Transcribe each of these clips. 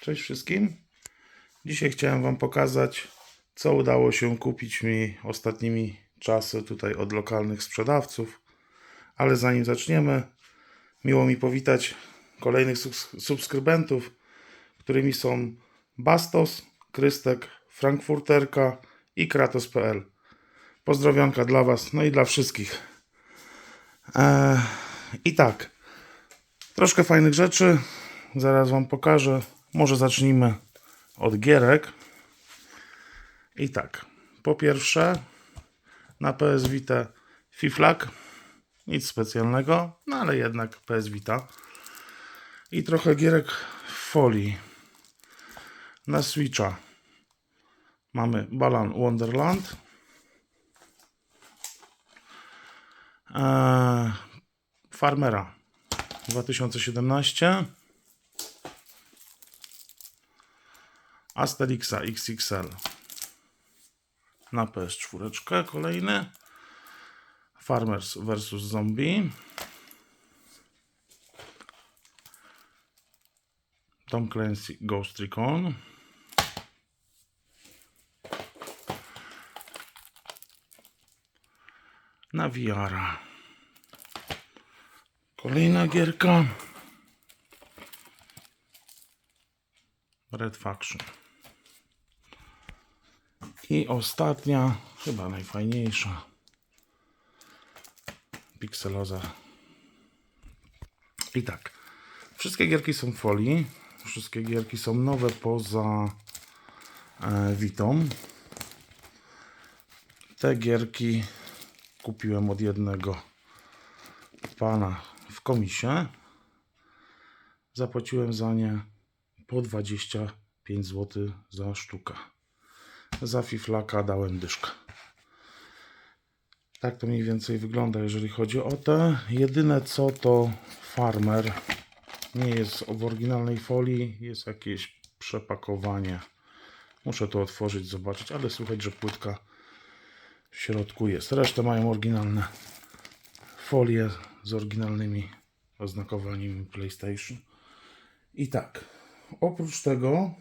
Cześć wszystkim. Dzisiaj chciałem Wam pokazać, co udało się kupić mi ostatnimi czasy tutaj od lokalnych sprzedawców. Ale zanim zaczniemy, miło mi powitać kolejnych subs- subskrybentów, którymi są Bastos, Krystek, Frankfurterka i Kratos.pl. Pozdrowionka dla Was, no i dla wszystkich. Eee, I tak, troszkę fajnych rzeczy. Zaraz Wam pokażę. Może zacznijmy od gierek. I tak, po pierwsze na PS Vita Fiflak. Nic specjalnego, no ale jednak PS Vita. I trochę gierek w folii. Na Switcha mamy Balan Wonderland. Eee, Farmera 2017. Asterixa XXL na PS4 kolejny Farmers vs Zombie. Tom Clancy Ghost Recon. Na VR kolejna gierka. Red Faction. I ostatnia, chyba najfajniejsza. Pixeloza. I tak. Wszystkie gierki są w folii. Wszystkie gierki są nowe poza e. Te gierki kupiłem od jednego pana w komisie. Zapłaciłem za nie po 25 zł za sztukę. Za fiflaka dałem dyszkę. Tak to mniej więcej wygląda, jeżeli chodzi o te. Jedyne co to farmer. Nie jest w oryginalnej folii, jest jakieś przepakowanie. Muszę to otworzyć, zobaczyć, ale słychać, że płytka w środku jest. Resztę mają oryginalne folie z oryginalnymi oznakowaniami PlayStation. I tak, oprócz tego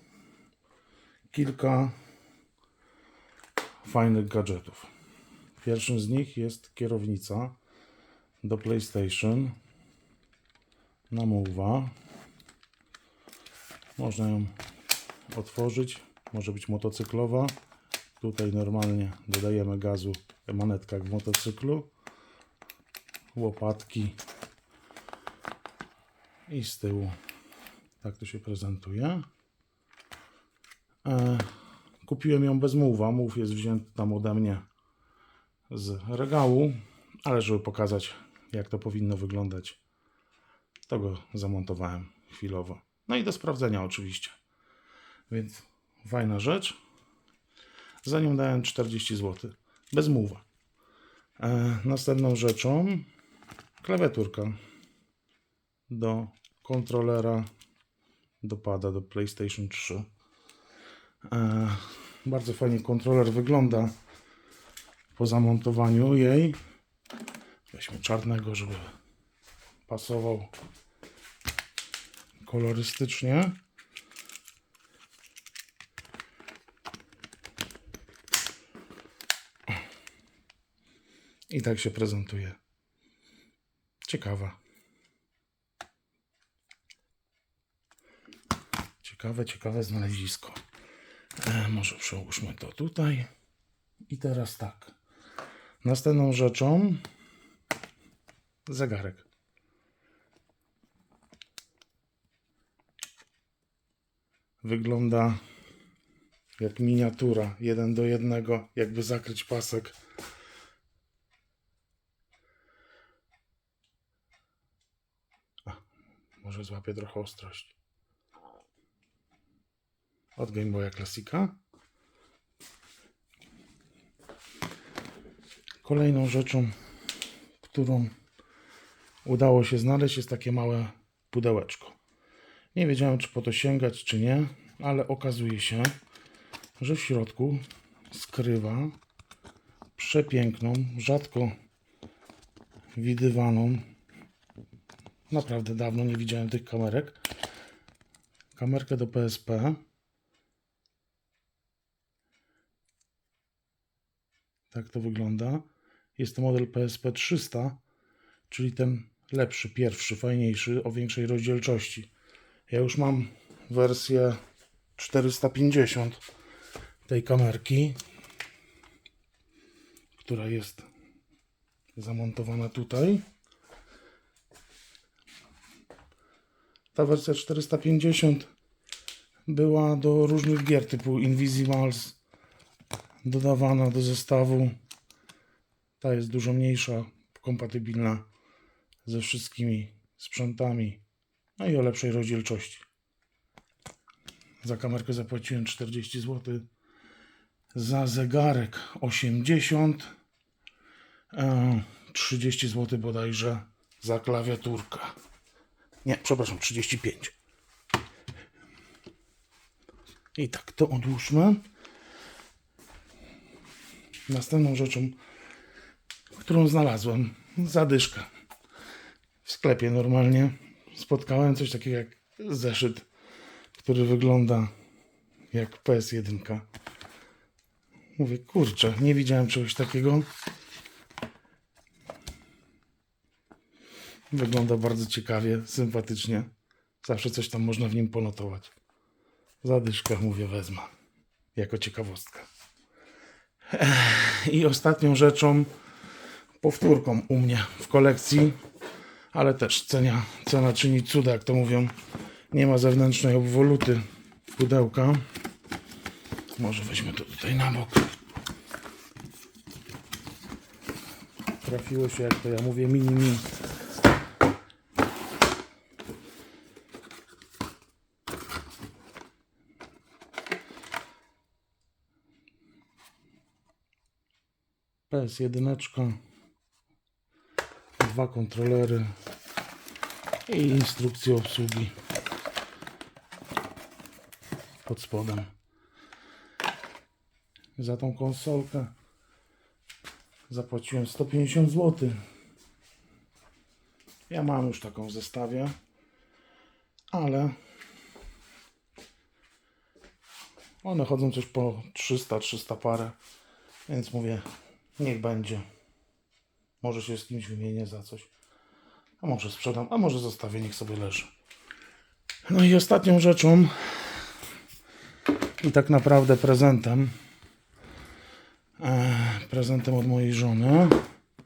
kilka fajnych gadżetów. Pierwszym z nich jest kierownica do PlayStation namowa. Można ją otworzyć. Może być motocyklowa. Tutaj normalnie dodajemy gazu manetka w motocyklu. Łopatki. I z tyłu tak to się prezentuje. E, kupiłem ją bez muwa. Mów jest wzięty tam ode mnie z regału, ale żeby pokazać, jak to powinno wyglądać, to go zamontowałem chwilowo. No i do sprawdzenia oczywiście. Więc fajna rzecz. Za nią dałem 40 zł. Bez muwa. E, następną rzeczą klawiaturka do kontrolera dopada do PlayStation 3. E, bardzo fajnie kontroler wygląda po zamontowaniu jej. Weźmy czarnego, żeby pasował kolorystycznie. I tak się prezentuje. Ciekawa. Ciekawe, ciekawe znalezisko. E, może przełóżmy to tutaj. I teraz tak. Następną rzeczą zegarek. Wygląda jak miniatura, jeden do jednego, jakby zakryć pasek. A, może złapię trochę ostrość. Od Game Boya Classica. Kolejną rzeczą, którą udało się znaleźć, jest takie małe pudełeczko. Nie wiedziałem, czy po to sięgać, czy nie, ale okazuje się, że w środku skrywa przepiękną, rzadko widywaną. Naprawdę dawno nie widziałem tych kamerek. kamerkę do PSP. Tak to wygląda. Jest to model PSP 300, czyli ten lepszy, pierwszy, fajniejszy, o większej rozdzielczości. Ja już mam wersję 450 tej kamerki, która jest zamontowana tutaj. Ta wersja 450 była do różnych gier typu Invisimals dodawana do zestawu. Ta jest dużo mniejsza, kompatybilna ze wszystkimi sprzętami, no i o lepszej rozdzielczości. Za kamerkę zapłaciłem 40 zł. Za zegarek 80. E, 30 zł bodajże za klawiaturkę. Nie, przepraszam, 35. I tak to odłóżmy. Następną rzeczą, którą znalazłem, zadyszkę. W sklepie normalnie spotkałem coś takiego jak zeszyt, który wygląda jak PS1. Mówię, kurczę, nie widziałem czegoś takiego. Wygląda bardzo ciekawie, sympatycznie. Zawsze coś tam można w nim ponotować. Zadyszkę, mówię, wezmę. Jako ciekawostka. I ostatnią rzeczą, powtórką u mnie w kolekcji, ale też cenia, cena czyni cuda, jak to mówią. Nie ma zewnętrznej obwoluty pudełka. Może weźmy to tutaj na bok. Trafiło się, jak to ja mówię, mini mi. PS1, dwa kontrolery i instrukcje obsługi pod spodem. Za tą konsolkę zapłaciłem 150 zł. Ja mam już taką w zestawie, ale one chodzą coś po 300-300 parę, więc mówię, niech będzie. Może się z kimś wymienię za coś. A może sprzedam, a może zostawię, niech sobie leży. No i ostatnią rzeczą i tak naprawdę prezentem e, prezentem od mojej żony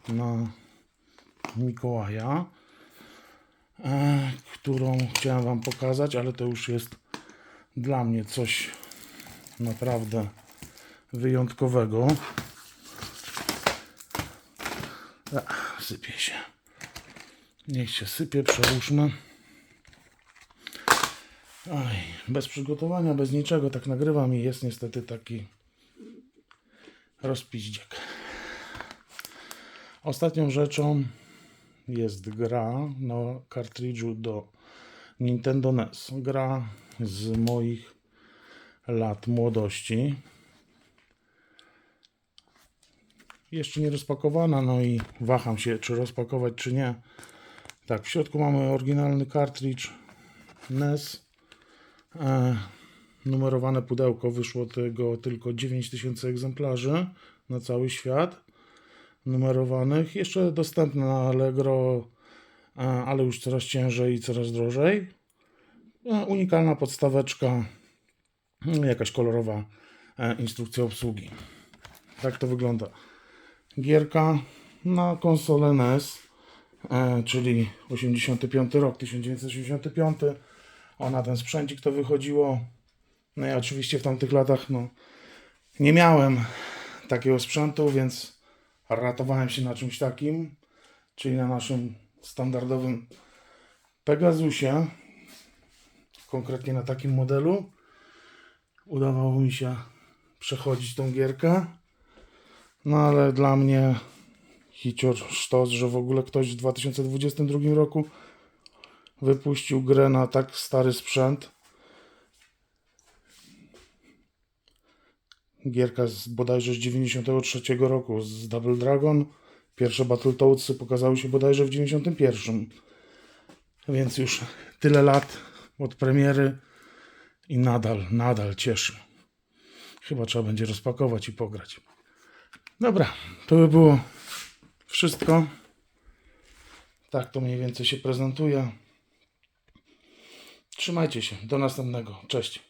na Mikołaja e, którą chciałem wam pokazać, ale to już jest dla mnie coś naprawdę wyjątkowego. Ach, sypie się. Niech się sypie, przełóżmy. Oj, bez przygotowania, bez niczego, tak nagrywam i jest niestety taki rozpiździek. Ostatnią rzeczą jest gra na kartridżu do Nintendo NES. Gra z moich lat młodości. Jeszcze nie rozpakowana, no i waham się, czy rozpakować, czy nie. Tak, w środku mamy oryginalny kartridż NES. E, numerowane pudełko, wyszło tego tylko 9000 egzemplarzy na cały świat numerowanych. Jeszcze dostępne na Allegro, e, ale już coraz ciężej i coraz drożej. E, Unikalna podstaweczka, jakaś kolorowa e, instrukcja obsługi. Tak to wygląda. Gierka na konsolę NES, e, czyli 85 rok, 1985. Ona ten sprzęcik to wychodziło. No ja oczywiście w tamtych latach no, nie miałem takiego sprzętu, więc ratowałem się na czymś takim, czyli na naszym standardowym Pegasusie, konkretnie na takim modelu. Udawało mi się przechodzić tą gierkę. No ale dla mnie hicior sztos, że w ogóle ktoś w 2022 roku wypuścił grę na tak stary sprzęt. Gierka z bodajże z 93 roku, z Double Dragon. Pierwsze Battletoadsy pokazały się bodajże w 91. Więc już tyle lat od premiery i nadal, nadal cieszy. Chyba trzeba będzie rozpakować i pograć. Dobra, to by było wszystko. Tak to mniej więcej się prezentuje. Trzymajcie się. Do następnego. Cześć.